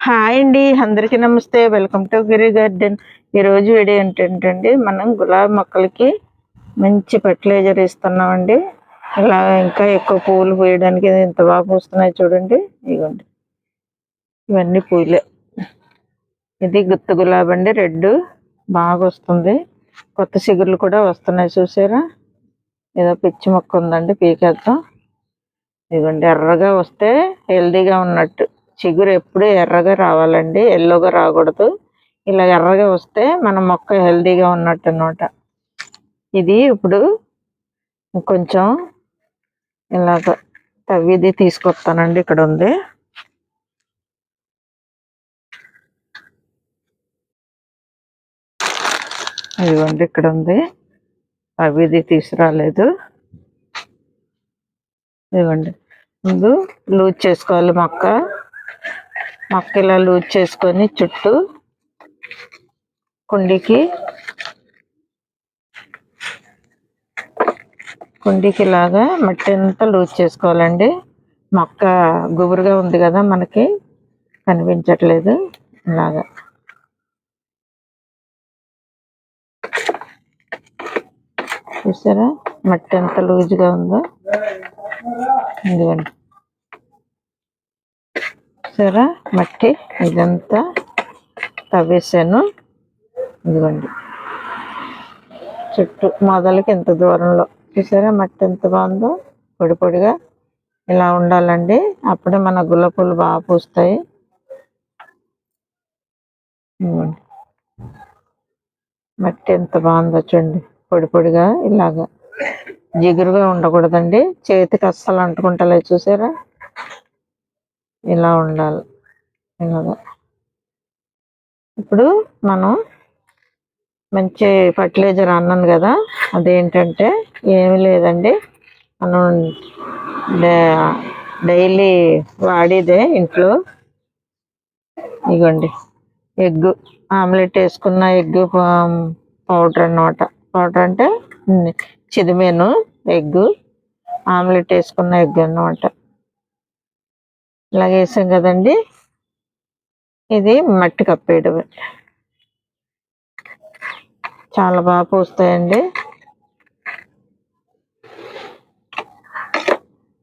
Hi అండి అందరికీ నమస్తే. Welcome to Giri garden. ఈరోజు వీడియో ఏంటంటే మనం గులాబీ మొక్కలకి మంచి ఫర్టిలైజర్ ఇస్తున్నామండి. ఇలా ఇంకా ఎక్కువ పూలు పోయడానికి ఎంత బాగా పూస్తున్నాయి చూడండి. ఇదిగోండి ఇవన్నీ పూలే. ఇది గుత్త గులాబీ అండి రెడ్ బాగా వస్తుంది. కొత్త చిగుర్లు కూడా వస్తున్నాయి చూసారా? ఏదో పిచ్చి మొక్క ఉందండి పీకేద్దాం. ఇదిగోండి ఎర్రగా వస్తే హెల్దీగా ఉన్నట్టు. చిగురు ఎప్పుడూ ఎర్రగా రావాలండి. ఎల్లోగా రాకూడదు. ఇలా ఎర్రగా వస్తే మన మొక్క హెల్దీగా ఉన్నట్టు అనమాట ఇది ఇప్పుడు కొంచెం ఇలాగ తవ్విది తీసుకొస్తానండి ఇక్కడ ఉంది ఇదిగోండి ఇక్కడ ఉంది తవ్విది తీసుకురాలేదు. ఇదిగోండి. ముందు లూజ్ చేసుకోవాలి మొక్క. మక్క ఇలా లూజ్ చేసుకొని చుట్టూ కుండీకి కుండీకి లాగా మట్టి అంతా లూజ్ చేసుకోవాలండి. మొక్క గుబురుగా ఉంది కదా మనకి కనిపించట్లేదు ఇలాగా చూసారా? మట్టి ఎంత లూజ్గా ఉందో? ఇదిగోండి. చూసారా మట్టి ఇదంతా తవ్వేసాను. ఇదిగోండి. చుట్టూ మొదలకి ఎంత దూరంలో. చూసారా మట్టి ఎంత బాగుందో? పొడి పొడిగా ఇలా ఉండాలండి. అప్పుడే మన గుల్లపూలు బాగా పూస్తాయి. మట్టి ఎంత బాగుందో చూడండి. పొడి పొడిగా ఇలాగా. జిగురుగా ఉండకూడదండి. చేతికి అస్సలు అంటుకుంటలే చూసారా? ఇలా ఉండాలి. ఇలాగా. ఇప్పుడు మనం మంచి ఫర్టిలైజర్ అన్నాను కదా అదేంటంటే ఏమి లేదండి. మనం డైలీ వాడేదే ఇంట్లో. ఇగోండి ఎగ్ ఆమ్లెట్ వేసుకున్న ఎగ్ పౌడర్ అన్నమాట. పౌడర్ అంటే చిదిమేను ఎగ్ ఆమ్లెట్ వేసుకున్న ఎగ్ అన్నమాట. ఇలాగ వేసాం కదండి. ఇది మట్టి కప్పేయడమే చాలా బాగా పూస్తాయండి.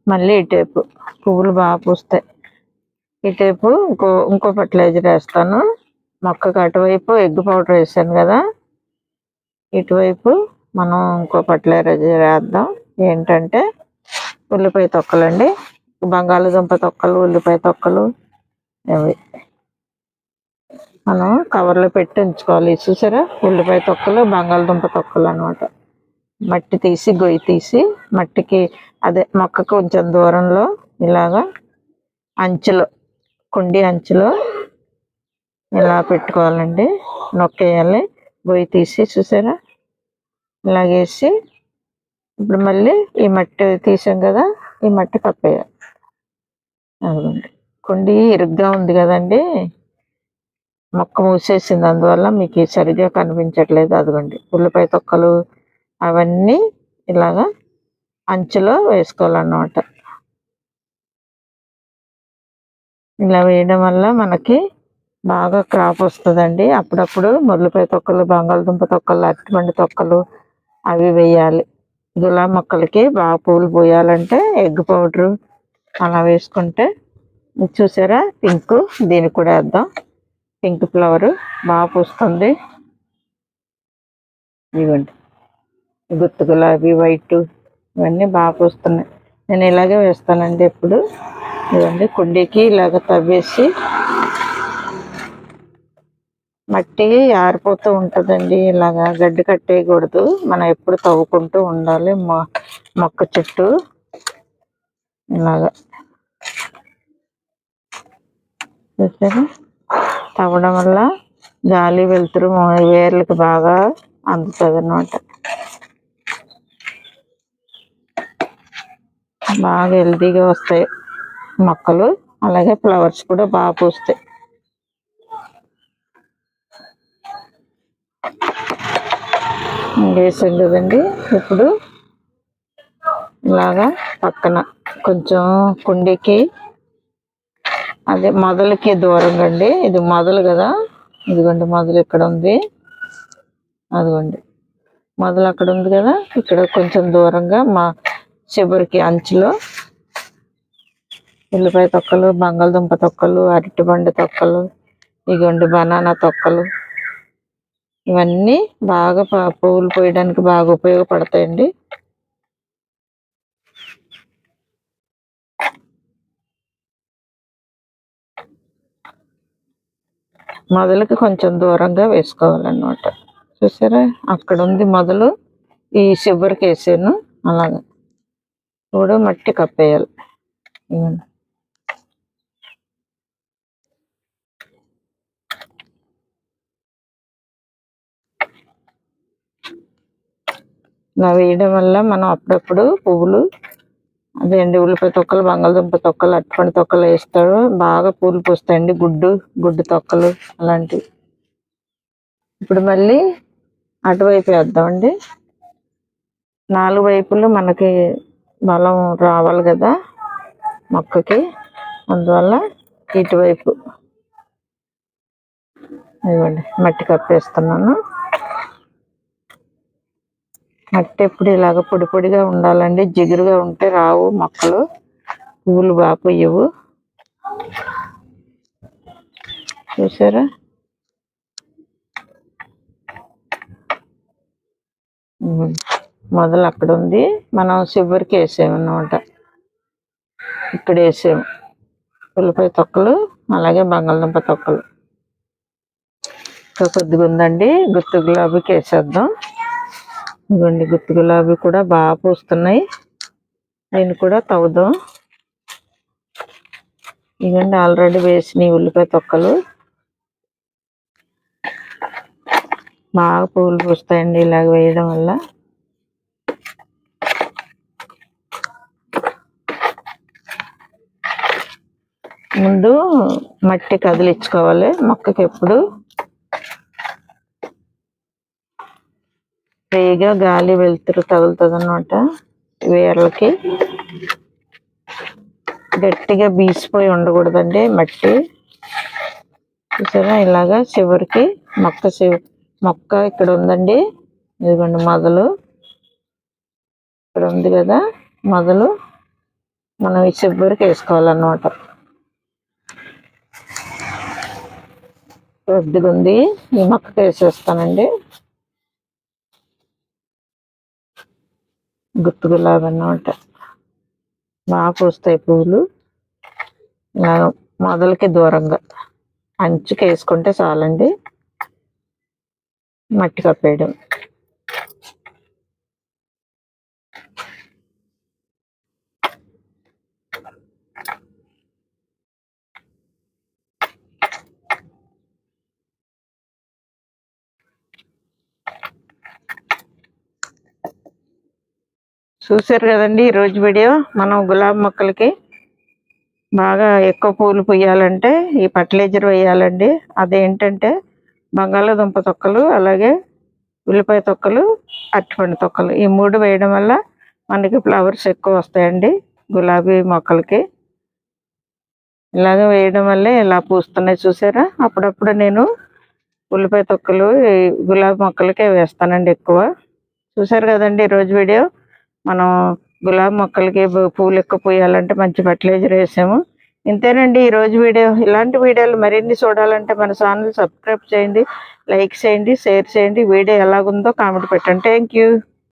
మళ్ళీ ఇటేపు పువ్వులు బాగా పూస్తాయి. ఇటేపు ఇంకో ఇంకో ఫర్టిలైజర్ వేస్తాను. మొక్కకు అటువైపు ఎగ్ పౌడర్ వేసాను కదా. ఇటువైపు మనం ఇంకో ఫర్టిలైజర్ వేద్దాం. ఏంటంటే ఉల్లిపాయ తొక్కలండి. బంగాళదుంప తొక్కలు ఉల్లిపాయ తొక్కలు అవి. మనం కవర్లో పెట్టి ఉంచుకోవాలి. చూసారా? ఉల్లిపాయ తొక్కలు బంగాళదుంప తొక్కలు అన్నమాట. మట్టి తీసి గొయ్యి తీసి మట్టికి అదే మొక్క కొంచెం దూరంలో ఇలాగా అంచులో కుండి అంచులో ఇలా పెట్టుకోవాలండి. నొక్కేయాలి. గొయ్యి తీసి చూసారా? ఇలాగేసి ఇప్పుడు మళ్ళీ ఈ మట్టి తీసాం కదా ఈ మట్టి కప్పేయాలి. కుండి ఇరుగ్గా ఉంది కదండి. మొక్క మూసేసింది అందువల్ల మీకు సరిగ్గా కనిపించట్లేదు. అదిగోండి. ఉల్లిపాయ తొక్కలు అవన్నీ ఇలాగా అంచులో వేసుకోవాలన్నమాట. ఇలా వేయడం వల్ల మనకి బాగా క్రాప్ వస్తుందండి. అప్పుడప్పుడు ముల్లిపాయ తొక్కలు బంగాళదుంప తొక్కలు అరటిపండు తొక్కలు అవి వేయాలి. గులాబీ మొక్కలకి బాగా పూలు పోయాలంటే ఎగ్ పౌడరు అలా వేసుకుంటే చూసారా? పింక్. దీనికి కూడా వేద్దాం. Pink flower. బాగా పూస్తుంది. ఇవ్వండి గుత్తు గులాబీ వైట్ ఇవన్నీ బాగా పూస్తున్నాయి. నేను ఇలాగే వేస్తానండి ఎప్పుడు. ఇవ్వండి కుండీకి ఇలాగ తవ్వేసి మట్టి ఆరిపోతూ ఉంటుందండి. ఇలాగా గడ్డి కట్టేయకూడదు. మనం ఎప్పుడు తవ్వుకుంటూ ఉండాలి. మొ- మొక్క చుట్టూ. ఇలాగా. చూసారా? తవ్వడం వల్ల గాలి వెలుతురు వేర్లకు బాగా అందుతుంది అన్నమాట బాగా హెల్తీగా వస్తాయి మొక్కలు. అలాగే ఫ్లవర్స్ కూడా బాగా పూస్తాయి. వేసాం కదండి. ఇప్పుడు ఇలాగా పక్కన కొంచెం కుండీకి అదే మొదలకి దూరంగా అండి ఇది మొదలు కదా. ఇదిగోండి మొదలు ఇక్కడ ఉంది. అదిగోండి. మొదలు అక్కడ ఉంది కదా. ఇక్కడ కొంచెం దూరంగా మా చివరికి అంచులో ఉల్లిపాయ తొక్కలు బంగాళదుంప తొక్కలు అరటిబండ తొక్కలు ఇగోండి బనానా తొక్కలు. ఇవన్నీ బాగా పువ్వులు పోయడానికి బాగా ఉపయోగపడతాయండి. మొదలకి కొంచెం దూరంగా వేసుకోవాలన్నమాట. చూసారా? అక్కడ ఉంది మొదలు. ఈ చివరికి వేసాను. అలాగా. ఇప్పుడు మట్టి కప్పేయాలి. ఇలా వేయడం వల్ల మనం అప్పుడప్పుడు పువ్వులు అదే అండి ఉల్లిపాయ తొక్కలు బంగాళదుంప తొక్కలు అట్టుపండు తొక్కలు వేస్తాడు బాగా పూలు పూస్తాయండి గుడ్డు గుడ్డు తొక్కలు అలాంటివి. ఇప్పుడు మళ్ళీ అటువైపు వేద్దామండి. నాలుగు వైపులు మనకి బలం రావాలి కదా మొక్కకి. అందువల్ల ఇటువైపు. ఇవ్వండి మట్టి కప్పేస్తున్నాను. మట్టి ఎప్పుడు ఇలాగ పొడి పొడిగా ఉండాలండి. జిగురుగా ఉంటే రావు మొక్కలు. పువ్వులు బాగా పొయ్యవు చూసారా? మొదలు అక్కడ ఉంది. మనం చివరికి వేసామన్నమాట ఇక్కడ వేసాము ఉల్లిపాయ తొక్కలు అలాగే బంగాళదుంప తొక్కలు. ఇంకా కొద్దిగా ఉందండి. గుత్తు గులాబీకి వేసేద్దాం. ఇదిగోండి గుత్తి గులాబీ కూడా బాగా పూస్తున్నాయి. అవి కూడా తవ్వుదాం. ఇదిగోండి ఆల్రెడీ వేసినాయి ఉల్లిపాయ తొక్కలు. బాగా పువ్వులు పూస్తాయండి ఇలాగ వేయడం వల్ల. ముందు మట్టి కదిలించుకోవాలి. మొక్కకి ఎప్పుడు ఫ్రీగా గాలి వెలుతురు తగులుతుంది అనమాట వేర్లకి. గట్టిగా బీసిపోయి ఉండకూడదండి మట్టి. చూసారా? ఇలాగా చివరికి మొక్క చివ మొక్క ఇక్కడ ఉందండి. ఇదిగోండి మొదలు. ఇక్కడ ఉంది కదా మొదలు. మనం ఈ చివరికి వేసుకోవాలన్నమాట. పెద్దగా ఉంది ఈ మొక్కకి వేసేస్తానండి. గుత్తు గులాబీ అన్నమాట బాగా పూస్తాయి పువ్వులు ఇలా మొదలకి దూరంగా. అంచుకి వేసుకుంటే చాలండి. మట్టి కప్పేయడం. చూసారు కదండి ఈరోజు వీడియో. మనం గులాబీ మొక్కలకి బాగా ఎక్కువ పూలు పుయ్యాలంటే ఈ ఫర్టిలైజర్ వేయాలండి. అదేంటంటే బంగాళాదుంప తొక్కలు అలాగే ఉల్లిపాయ తొక్కలు అరటిపండు తొక్కలు ఈ మూడు వేయడం వల్ల మనకి ఫ్లవర్స్ ఎక్కువ వస్తాయండి గులాబీ మొక్కలకి. ఇలాగ వేయడం వల్లే ఇలా పూస్తున్నాయి చూసారా? అప్పుడప్పుడు నేను ఉల్లిపాయ తొక్కలు గులాబీ మొక్కలకే వేస్తానండి ఎక్కువ. చూసారు కదండి ఈరోజు వీడియో. మనం గులాబీ మొక్కలకి పూలు ఎక్కువ పూయాలంటే మంచి ఫర్టిలైజర్ వేసాము. ఇంతేనండి ఈ రోజు వీడియో. ఇలాంటి వీడియోలు మరిన్ని చూడాలంటే మన ఛానల్ సబ్స్క్రైబ్ చేయండి లైక్ చేయండి షేర్ చేయండి. వీడియో ఎలాగుందో కామెంట్ పెట్టండి. Thank you